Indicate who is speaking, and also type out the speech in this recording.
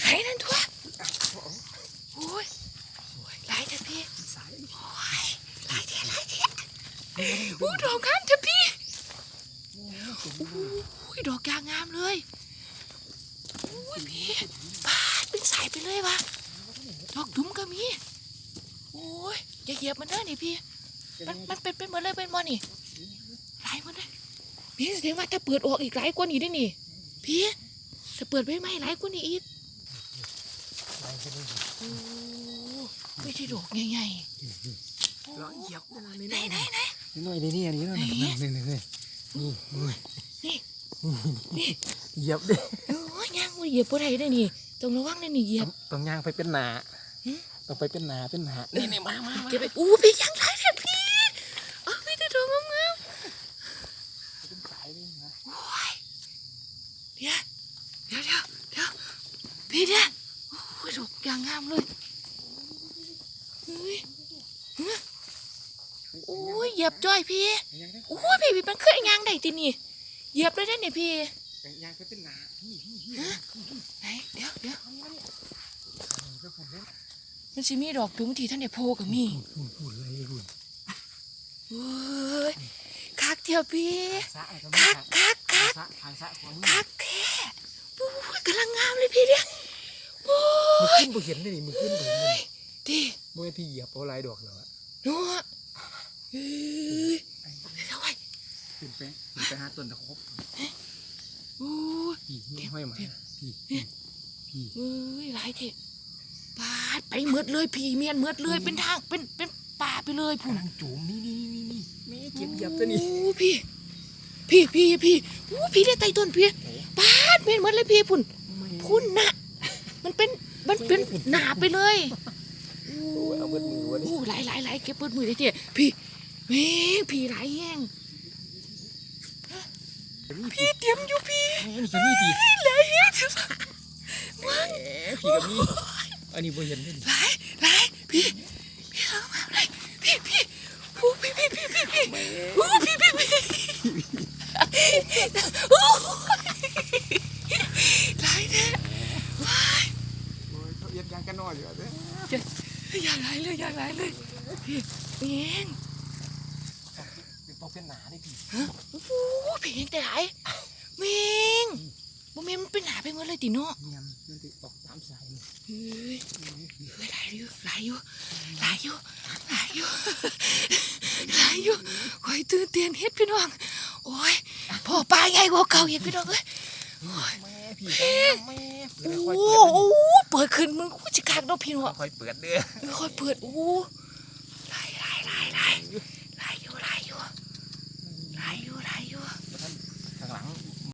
Speaker 1: ไหนนั่นทั่วโอ้ยโอ้ยหลายเถอะพี่โอ้ยหลายเถอะหลายเถอะโอ้ดอกงามเถอะพี่โอ้ยดอกยางงามเลยโอ้ยพี่ปาดเป็นสายไปเลยวะดอกดุ้มก็มีโอ้ยอย่าเหยียบมันเด้อนี่พี่ มันมันเป็นเป็นเหมือนเลยเป็นมอนี่หลายมันเลยพี่แสดงว่าถ้าเปิดออกอีกหลายกว่านี้ได้นี่พี่ ถ้าเปิดไปไหมหลายกว่านี้อีกโอ้ไม่ใช่ดอกใหญ่ๆโอ้
Speaker 2: ร้อยเหยียบนะ
Speaker 1: ไหนไหนไหน
Speaker 2: หน่อยนี่นี่อันนี้หน่อยนี่นี่นี่นี่นี่
Speaker 1: นี่
Speaker 2: เหยียบดิ
Speaker 1: โอ้ยย่างมันเหยียบบ่ได้ได้นี่ต้องระวังได้นี่เหยียบ
Speaker 2: ต้องย่างไปเป็นหนา
Speaker 1: หึ
Speaker 2: ต้องไปเป็นหนาเป็นหนานี่นี่มามา
Speaker 1: เก็บไปอู้พี่ย่างหลายเถอะพี่เออไม่ได้ดอกงาม
Speaker 2: เป็นสายเลยนะ
Speaker 1: ๆโอ้ยเดี๋ยวเดี๋ยวเดี๋ยวเดี๋ยว พี่เดียโอ้ยดอกยางงามเลยเฮ้ยฮะโอ้ยเหยียบจ้อยพี่โอ้ยพี่พี่มันเคยย่างได้ตินี่เหยียบเลยได้เนี่ยพี่
Speaker 2: ยางเป็นหนาพี่พี่
Speaker 1: ไหนเดี๋ยวเดี๋ยวมันสิมีดอกจุ้มที่ท่านได้โพกับมี
Speaker 2: ฝุ่นฝุ่นเลยฝุ่น
Speaker 1: เฮ้ยคักเทียวพี่
Speaker 2: สะอะไรก็
Speaker 1: คักคักคักคักแท้โอ้ยกำลังงามเลยพี่เนี่ยโอ้
Speaker 2: มือย ขึ้นบ่เห็นเลยนี่มือขึ้นบ่เห็นเลย
Speaker 1: ดี
Speaker 2: บ่ให้พี่เหยียบเอาลายดอกแล้วอะ
Speaker 1: เนาะเฮ้ยเท่าไหร่
Speaker 2: ขึ้นไปขึ้นไปหาต้นตะครบ
Speaker 1: โอ้ย
Speaker 2: พี่นี่ห้อยมาพี่พี่พี่
Speaker 1: เฮ้ยหลายเทะปาดไปเมืดเลยพี่เมียนเมืดเลยเป็นทางเป็นเป็นป่าไปเลยพุ่นั
Speaker 2: งจุ่มนี่นี่นี่นี่แม่เก็บเหยียบตัวนี้
Speaker 1: โอ้พี่พี่พี่พี่โอ้พี่ได้ไต่ต้นพี่ปาดเมียนเมืดเลยพี่พุ่นพุ่นนะ มันเป็นหนาไปเลย
Speaker 2: โอ้ยเอาเบิดมือวะนี่
Speaker 1: โอ้หลายหลายหลายเก็บเปิดมือได้เจ๊พี่เฮ้ยพี่หลายแห้งพี่เตรียมอยู่พี่
Speaker 2: แม่นี่ก็นี่ดี
Speaker 1: หลายแห้ง
Speaker 2: แหมพี่กับนี่อันนี้บ่เห็นเลยดิ
Speaker 1: หลายหลายพี่พี่เอามาเลยพี่พี่โอ้พี่พี่พี่พี่พี่โอ้พี่พี่พี่โอ้หลายแท้ว้าย
Speaker 2: โอ้ยเขาเอียดยาง กันนออยู่อะเด้อ
Speaker 1: อย่าหลายเลยอย่าหลายเลยพี่เอง
Speaker 2: เป็นต้องเป็นหนาได้พี่
Speaker 1: โอ้โหพี่เองแต่หลายเมงบ่เมงมันเป็นหนาไปหมดเลยติเนาะ
Speaker 2: เนียมมันติออกตามสายนี่
Speaker 1: เฮ้ยเฮ้ยหลายอยู่หลายอยู่หลายอยู่หลายอยู่หลายอยู่คอยตื่นเต้นเฮ็ดพี่น้องโอ้ยพ่อปลาใหญ่กว่าเก่าเฮ็ดพี่น้องเอ้ย
Speaker 2: แม่พี่ก็แม่
Speaker 1: โอ้
Speaker 2: ค่อย
Speaker 1: โห
Speaker 2: เปิด
Speaker 1: เปิดขึ้นมึงกูจะ คักเนาะพี่น้อง
Speaker 2: ค่อยเปิดเด้อ
Speaker 1: ค่อยเปิดโอ้โห